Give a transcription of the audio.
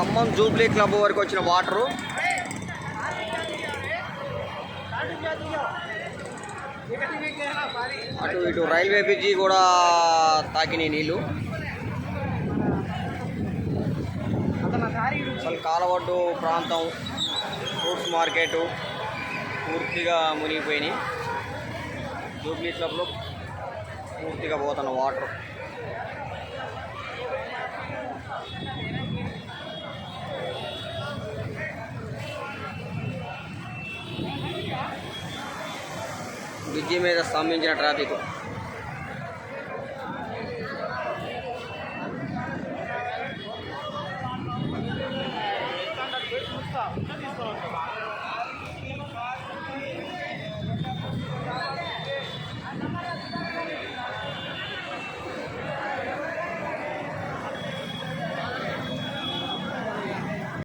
Khammam Jubilee club వరకు వచ్చిన water. అటు ఇటు రైల్వే బ్రిడ్జి కూడా తాకినాయి నీళ్ళు అసలు కాలవడ్డు ప్రాంతం ఫ్రూట్స్ మార్కెట్ పూర్తిగా మునిగిపోయినాయి. జూబ్లీ క్లబ్లో పూర్తిగా పోతున్న వాటర్. బ్రిడ్జి మీద స్తంభించిన ట్రాఫిక్. తీసుకోవచ్చు